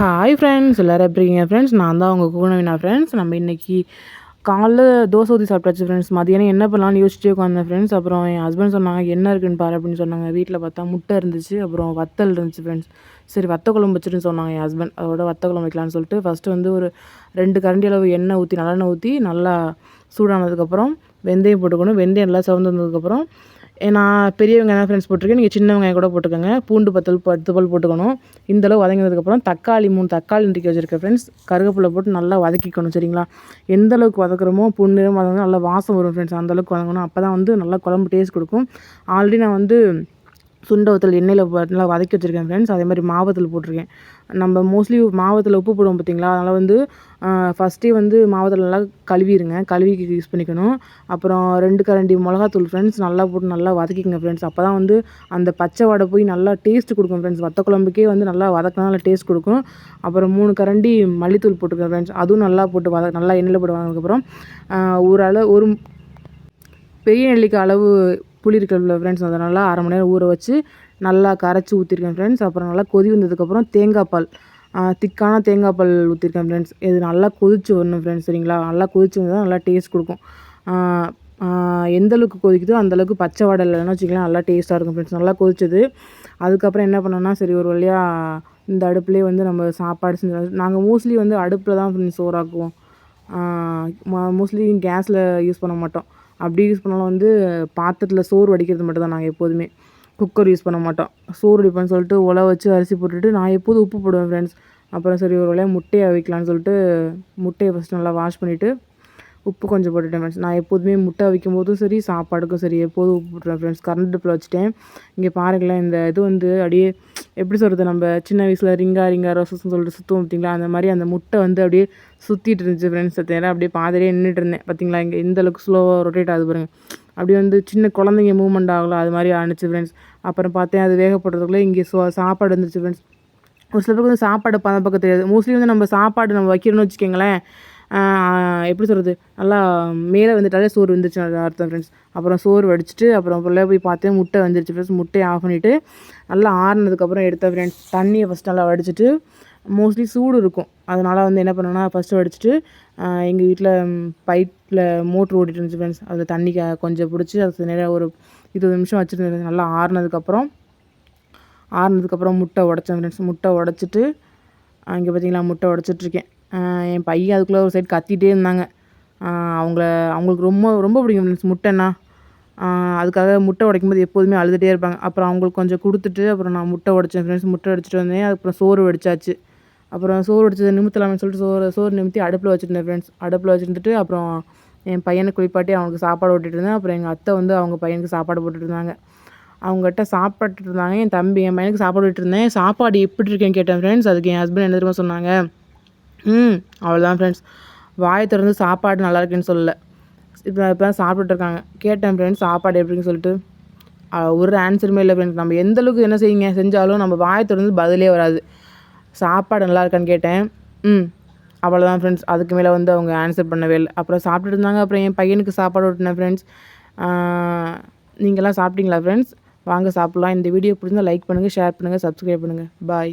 Hi friends எல்லோரும் எப்படி இருக்கீங்க ஃப்ரெண்ட்ஸ் நான் தான் உங்கள் கூணவினா ஃப்ரெண்ட்ஸ் நம்ம இன்றைக்கி காலைல தோசை ஊற்றி சாப்பிட்டாச்சு ஃப்ரெண்ட்ஸ் மதியானம் என்ன பண்ணலாம்னு யோசிச்சுட்டே உட்காந்தேன் ஃப்ரெண்ட்ஸ் அப்புறம் என் ஹஸ்பண்ட் சொன்னாங்க என்ன இருக்குன்னு பாரு அப்படின்னு சொன்னாங்க. வீட்டில் பார்த்தா முட்டை இருந்துச்சு அப்புறம் வத்தல் இருந்துச்சு ஃப்ரெண்ட்ஸ் சரி வத்த குழம்பு வச்சுட்டு சொன்னாங்க என் ஹஸ்பண்ட் அதோட வத்த குழம்பு வைக்கலான்னு சொல்லிட்டு ஃபஸ்ட்டு வந்து ஒரு ரெண்டு கரண்டி அளவு எண்ணெய் ஊற்றி நல்லெண்ணெய் ஊற்றி நல்லா சூடானதுக்கப்புறம் வெந்தயம் போட்டுக்கணும். வெந்தயம் நல்லா சவுந்து வந்ததுக்கப்புறம் நான் பெரியவங்க என்ன ஃப்ரெண்ட்ஸ் போட்டிருக்கேன் நீங்கள் சின்ன வெங்காயம் கூட போட்டுக்கோங்க. பூண்டு பத்தல் பத்து பல் போட்டுக்கணும். இந்தளவு வதங்கினதுக்கப்புறம் தக்காளி மூணு தக்காளி இன்றைக்கி வச்சுருக்கேன் ஃப்ரெண்ட்ஸ் கருவேப்பிலை போட்டு நல்லா வதக்கிக்கணும் சரிங்களா? எந்த அளவுக்கு வதக்குறோமோ புண்ணிறம் வதங்கணும் நல்லா வாசம் வரும் ஃப்ரெண்ட்ஸ் அந்தளவுக்கு வதங்கணும். அப்போ தான் வந்து நல்லா குழம்பு டேஸ்ட் கொடுக்கும். ஆல்ரெடி நான் வந்து சுண்டை வத்தல் எண்ணெயில் நல்லா வதக்கி வச்சுருக்கேன் ஃப்ரெண்ட்ஸ் அதே மாதிரி மாவத்தில் போட்டிருக்கேன். நம்ம மோஸ்ட்லி மாவத்தில் உப்பு போடுவோம் பார்த்தீங்களா? அதனால் வந்து ஃபஸ்ட்டே வந்து மாவத்தில் நல்லா கழுவிடுங்க கழுவிக்கு யூஸ் பண்ணிக்கணும். அப்புறம் ரெண்டு கரண்டி மிளகாத்தூள் ஃப்ரெண்ட்ஸ் நல்லா போட்டு நல்லா வதக்கிக்கங்க ஃப்ரெண்ட்ஸ் அப்போ தான் வந்து அந்த பச்சை வடை போய் நல்லா டேஸ்ட் கொடுக்கும் ஃப்ரெண்ட்ஸ் வத்த குழம்புக்கே வந்து நல்லா வதக்கினா நல்லா டேஸ்ட் கொடுக்கும். அப்புறம் மூணு கரண்டி மல்லித்தூள் போட்டுருக்கேன் ஃப்ரெண்ட்ஸ் அதுவும் நல்லா போட்டு வத நல்லா எண்ணெயில் போட்டு வதங்கினதுக்கப்புறம் ஒரு அளவு ஒரு பெரிய நெல்லிக்காய் அளவு புளி இருக்குல்ல ஃப்ரெண்ட்ஸ் அதை நல்லா அரை மணி நேரம் ஊற வச்சு நல்லா கரைச்சி ஊற்றிருக்கேன் ஃப்ரெண்ட்ஸ் அப்புறம் நல்லா கொதி வந்ததுக்கப்புறம் தேங்காய் பால். திக்கான தேங்காய் பால் ஊற்றிருக்கேன் ஃப்ரெண்ட்ஸ் இது நல்லா கொதிச்சு வரணும் ஃப்ரெண்ட்ஸ் சரிங்களா? நல்லா கொதிச்சு வந்தால் நல்லா டேஸ்ட் கொடுக்கும். எந்த அளவுக்கு கொதிக்குதோ அந்தளவுக்கு பச்சை வாடை இல்லைன்னு வச்சுக்கலாம் நல்லா டேஸ்ட்டாக இருக்கும் ஃப்ரெண்ட்ஸ் நல்லா கொதிச்சது. அதுக்கப்புறம் என்ன பண்ணோன்னா சரி ஒரு வழியாக இந்த அடுப்புலேயே வந்து நம்ம சாப்பாடு செஞ்சு நாங்கள் மோஸ்ட்லி வந்து அடுப்பில் தான் ஃப்ரெண்ட்ஸ் சோறாக்குவோம். மோஸ்ட்லி கேஸில் யூஸ் பண்ண மாட்டோம். அப்படி யூஸ் பண்ணாலும் வந்து பாத்திரத்தில் சோறு வடிக்கிறது மட்டும் தான் நாங்கள் எப்போதுமே. குக்கர் யூஸ் பண்ண மாட்டோம். சோறு வடிப்பேன்னு சொல்லிட்டு உலை வச்சு அரிசி போட்டுட்டு நான் எப்போதும் உப்பு போடுவேன் ஃப்ரெண்ட்ஸ் அப்புறம் சரி ஒரு வழியாக முட்டையை வைக்கலான்னு சொல்லிட்டு முட்டையை ஃபஸ்ட்டு நல்லா வாஷ் பண்ணிவிட்டு உப்பு கொஞ்சம் போட்டுட்டேன் ஃப்ரெண்ட்ஸ் நான் எப்போதுமே முட்டை வைக்கும் போதும் சரி சாப்பாடுக்கும் சரி எப்போதும் உப்பு போட்டுருவேன் ஃப்ரெண்ட்ஸ் கரண்ட் அடுப்பில் வச்சுட்டேன். இங்கே பாருங்களேன் இந்த இது வந்து அப்படியே எப்படி சொல்கிறது நம்ம சின்ன வயசில் ரிங்கா ரிங்கா ரோசஸ்ன்னு சொல்லிட்டு சுற்றுவோம் பார்த்தீங்களா? அந்த மாதிரி அந்த முட்டை வந்து அப்படியே சுற்றிட்டு இருந்துச்சு ஃப்ரெண்ட்ஸ் தேர அப்படியே பாதிரியே நின்றுட்டு இருந்தேன். பார்த்தீங்களா? இங்கே இந்த அளவுக்கு ஸ்லோவாக ரொட்டேட் ஆகுது பாருங்கள் அப்படியே வந்து சின்ன குழந்தைங்க மூவ்மெண்ட் ஆகலாம் அது மாதிரி ஆணுச்சு ஃப்ரெண்ட்ஸ் அப்புறம் பார்த்தேன் அது வேகப்படுறதுக்குள்ளே இங்கே சோ சாப்பாடு வந்துருச்சு ஃப்ரெண்ட்ஸ் ஒரு சில பேருக்கு வந்து சாப்பாடு பத பக்கம் தெரியாது. மோஸ்ட்லி வந்து நம்ம சாப்பாடு நம்ம வைக்கிறோன்னு வச்சுக்கோங்களேன். எப்படி சொல்கிறது நல்லா மேலே வந்துட்டாலே சோறு வந்துருச்சு அர்த்தம் ஃப்ரெண்ட்ஸ் அப்புறம் சோறு வடிச்சிட்டு அப்புறம் பிள்ளை போய் பார்த்தேன் முட்டை வந்துருச்சு ஃப்ரெண்ட்ஸ் முட்டையை ஆஃப் பண்ணிவிட்டு நல்லா ஆறுனதுக்கப்புறம் எடுத்தேன் ஃப்ரெண்ட்ஸ் தண்ணியை ஃபஸ்ட் நல்லா வடிச்சிட்டு மோஸ்ட்லி சூடு இருக்கும். அதனால் வந்து என்ன பண்ணேன்னா ஃபஸ்ட்டு வடிச்சிட்டு எங்கள் வீட்டில் பைப்பில் மோட்ரு ஓடிட்டு இருந்துச்சு ஃப்ரெண்ட்ஸ் அதில் தண்ணி கொஞ்சம் பிடிச்சி அது நிறையா ஒரு இருபது நிமிஷம் வச்சுருந்தேன் நல்லா ஆறுனதுக்கப்புறம் ஆறுனதுக்கப்புறம் முட்டை உடச்சேன் ஃப்ரெண்ட்ஸ் முட்டை உடச்சிட்டு இங்கே பார்த்தீங்களா முட்டை உடச்சிட்ருக்கேன் என் பையன் அதுக்குள்ளே ஒரு சைடு கத்திகிட்டே இருந்தாங்க. அவங்கள அவங்களுக்கு ரொம்ப ரொம்ப பிடிக்கும் ஃப்ரெண்ட்ஸ் முட்டைன்னா அதுக்காக முட்டை உடைக்கும் போது எப்போதுமே அழுதுகிட்டே இருப்பாங்க. அப்புறம் அவங்களுக்கு கொஞ்சம் கொடுத்துட்டு அப்புறம் நான் முட்டை உடைச்சேன் ஃப்ரெண்ட்ஸ் முட்டை உடைச்சிட்டு வந்தேன். அப்புறம் சோறு வடிச்சாச்சு. அப்புறம் சோறு வடிச்சது நிமித்தலாம்னு சொல்லிட்டு சோறு சோறு நிமித்தி அடுப்பில் வச்சுருந்தேன் ஃப்ரெண்ட்ஸ் அடுப்பில் வச்சுருந்துட்டு அப்புறம் என் பையனை குளிப்பாட்டி அவனுக்கு சாப்பாடு ஓட்டிகிட்டு இருந்தேன். அப்புறம் எங்கள் அத்தை வந்து அவங்க பையனுக்கு சாப்பாடு போட்டுட்டு இருந்தாங்க. அவங்ககிட்ட சாப்பிட்டுட்டு இருந்தாங்க. என் தம்பி என் பையனுக்கு சாப்பாடு விட்டுருந்தேன் சாப்பாடு எப்படி இருக்கேன்னு கேட்டேன் ஃப்ரெண்ட்ஸ் அதுக்கு என் ஹஸ்பண்ட் என்ன தெரியுமா சொன்னாங்க? ம் அவ்வளோதான் ஃப்ரெண்ட்ஸ் வாயை திறந்து சாப்பாடு நல்லா இருக்குன்னு சொல்லலை. இப்போ இப்போ தான் சாப்பிட்டுருக்காங்க கேட்டேன் ஃப்ரெண்ட்ஸ் சாப்பாடு எப்படின்னு சொல்லிட்டு. ஒரு ஆன்சருமே இல்லை ஃப்ரெண்ட்ஸ் நம்ம எந்த அளவுக்கு என்ன செய்யுங்க? செஞ்சாலும் நம்ம வாயை திறந்து பதிலே வராது. சாப்பாடு நல்லா இருக்கான்னு கேட்டேன். ம் அவ்வளோதான் ஃப்ரெண்ட்ஸ் அதுக்கு மேலே வந்து அவங்க ஆன்சர் பண்ணவே இல்லை. அப்புறம் சாப்பிட்டுட்டு இருந்தாங்க. அப்புறம் என் பையனுக்கு சாப்பாடு விட்டுனேன் ஃப்ரெண்ட்ஸ் நீங்களாம் சாப்பிட்டீங்களா ஃப்ரெண்ட்ஸ் வாங்க சாப்பிட்லாம். இந்த வீடியோ பிடிச்சா லைக் பண்ணுங்கள் ஷேர் பண்ணுங்கள் சப்ஸ்கிரைப் பண்ணுங்கள் பாய்